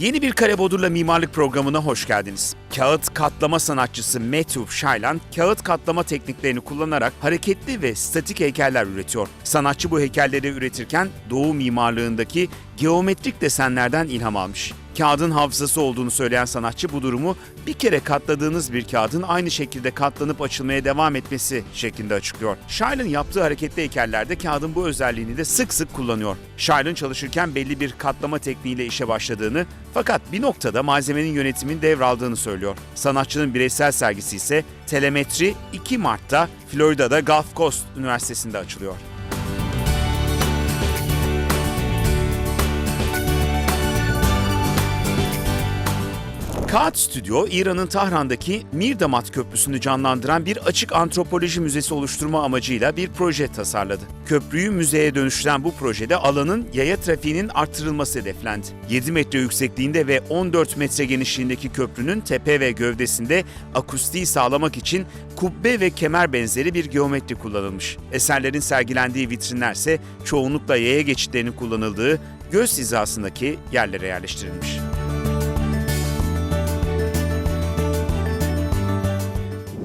Yeni bir Kare Bodur'la mimarlık programına hoş geldiniz. Kağıt katlama sanatçısı Matthew Shailan, kağıt katlama tekniklerini kullanarak hareketli ve statik heykeller üretiyor. Sanatçı bu heykelleri üretirken Doğu mimarlığındaki geometrik desenlerden ilham almış. Kağıdın hafızası olduğunu söyleyen sanatçı bu durumu bir kere katladığınız bir kağıdın aynı şekilde katlanıp açılmaya devam etmesi şeklinde açıklıyor. Shailan yaptığı hareketli heykellerde kağıdın bu özelliğini de sık sık kullanıyor. Shailan çalışırken belli bir katlama tekniğiyle işe başladığını fakat bir noktada malzemenin yönetimin devraldığını söylüyor. Sanatçının bireysel sergisi ise Telemetri 2 Mart'ta Florida'da Gulf Coast Üniversitesi'nde açılıyor. Kağıt Stüdyo, İran'ın Tahran'daki Mirdamat Köprüsü'nü canlandıran bir açık antropoloji müzesi oluşturma amacıyla bir proje tasarladı. Köprüyü müzeye dönüştüren bu projede alanın yaya trafiğinin artırılması hedeflendi. 7 metre yüksekliğinde ve 14 metre genişliğindeki köprünün tepe ve gövdesinde akustiği sağlamak için kubbe ve kemer benzeri bir geometri kullanılmış. Eserlerin sergilendiği vitrinlerse çoğunlukla yaya geçitlerinin kullanıldığı göz hizasındaki yerlere yerleştirilmiş.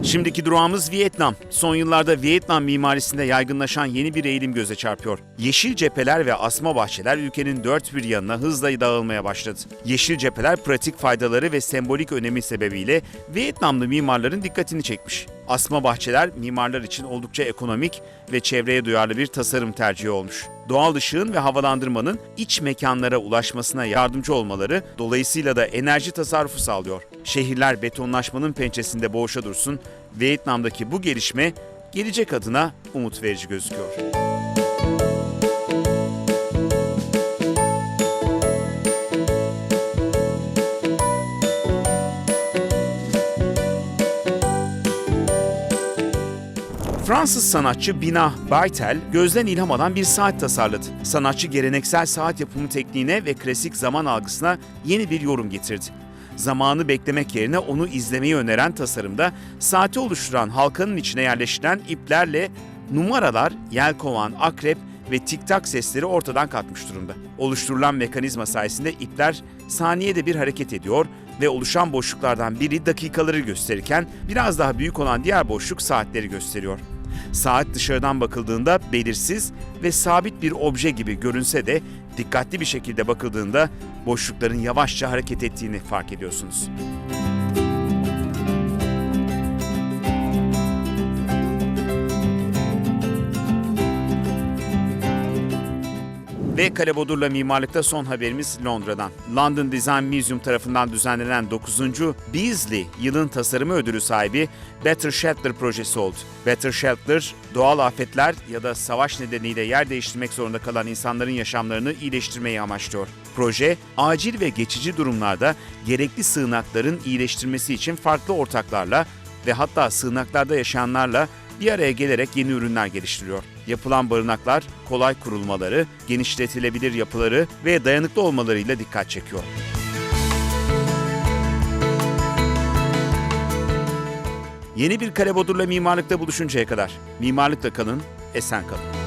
Şimdiki durağımız Vietnam. Son yıllarda Vietnam mimarisinde yaygınlaşan yeni bir eğilim göze çarpıyor. Yeşil cepheler ve asma bahçeler ülkenin dört bir yanına hızla dağılmaya başladı. Yeşil cepheler pratik faydaları ve sembolik önemi sebebiyle Vietnamlı mimarların dikkatini çekmiş. Asma bahçeler mimarlar için oldukça ekonomik ve çevreye duyarlı bir tasarım tercihi olmuş. Doğal ışığın ve havalandırmanın iç mekanlara ulaşmasına yardımcı olmaları dolayısıyla da enerji tasarrufu sağlıyor. Şehirler betonlaşmanın pençesinde boğuşa dursun, Vietnam'daki bu gelişme gelecek adına umut verici gözüküyor. Fransız sanatçı Bina Bartel gözden ilham alan bir saat tasarladı. Sanatçı geleneksel saat yapımı tekniğine ve klasik zaman algısına yeni bir yorum getirdi. Zamanı beklemek yerine onu izlemeyi öneren tasarımda saati oluşturan halkanın içine yerleştirilen iplerle numaralar, yelkovan, akrep ve tik tak sesleri ortadan kalkmış durumda. Oluşturulan mekanizma sayesinde ipler saniyede bir hareket ediyor ve oluşan boşluklardan biri dakikaları gösterirken biraz daha büyük olan diğer boşluk saatleri gösteriyor. Saat dışarıdan bakıldığında belirsiz ve sabit bir obje gibi görünse de dikkatli bir şekilde bakıldığında boşlukların yavaşça hareket ettiğini fark ediyorsunuz. Ve Kale Bodur'la mimarlıkta son haberimiz Londra'dan. London Design Museum tarafından düzenlenen 9. Beasley Yılın Tasarımı Ödülü sahibi Better Shelter projesi oldu. Better Shelter, doğal afetler ya da savaş nedeniyle yer değiştirmek zorunda kalan insanların yaşamlarını iyileştirmeyi amaçlıyor. Proje, acil ve geçici durumlarda gerekli sığınakların iyileştirmesi için farklı ortaklarla ve hatta sığınaklarda yaşayanlarla bir araya gelerek yeni ürünler geliştiriyor. Yapılan barınaklar kolay kurulmaları, genişletilebilir yapıları ve dayanıklı olmalarıyla dikkat çekiyor. Yeni bir Kale Bodur'la mimarlıkta buluşuncaya kadar mimarlıkla kalın, esen kalın.